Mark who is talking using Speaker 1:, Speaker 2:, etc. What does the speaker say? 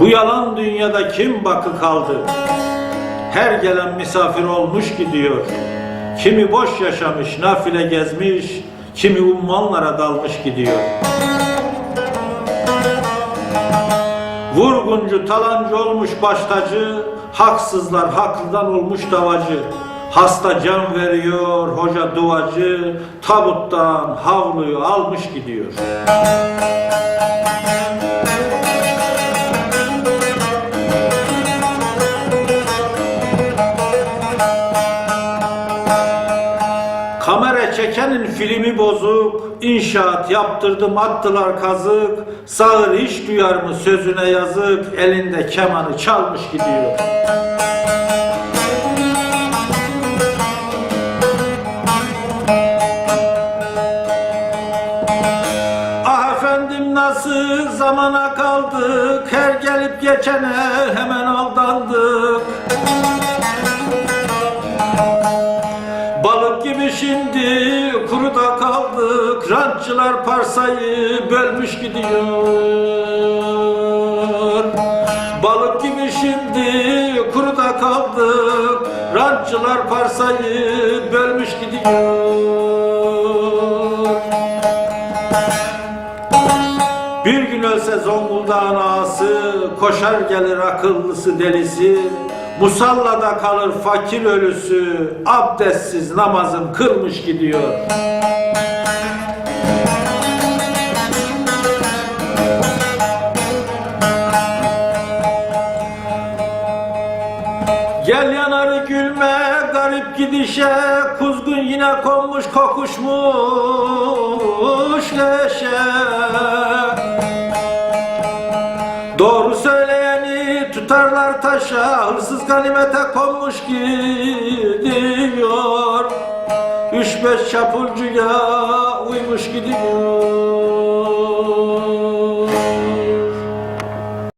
Speaker 1: Bu yalan dünyada kim bakı kaldı? Her gelen misafir olmuş gidiyor. Kimi boş yaşamış, nafile gezmiş, kimi ummanlara dalmış gidiyor. Vurguncu, talancı olmuş baştacı, haksızlar haklıdan olmuş davacı. Hasta can veriyor, hoca duacı, tabuttan havluyu almış gidiyor. Kamera çekenin filmi bozuk, inşaat yaptırdım attılar kazık, sağır iş duyar mı sözüne yazık, elinde kemanı çalmış gidiyor. Ah efendim nasıl zamana kaldık, her gelip geçene hemen aldandık. Şimdi kuruda kaldık Rantçılar parsayı bölmüş gidiyor. Balık gibi şimdi kuruda kaldık Rantçılar parsayı bölmüş gidiyor. Bir gün ölse Zonguldak'ın ağası, koşar gelir akıllısı delisi, musallada kalır fakir ölüsü, abdestsiz namazın kılmış gidiyor. Gel yanarı gülme garip gidişe Kuzgun yine konmuş kokuşmuş leşe tutarlar taşa Hırsız ganimete konmuş gidiyor. Üç beş çapulcuya uymuş gidiyor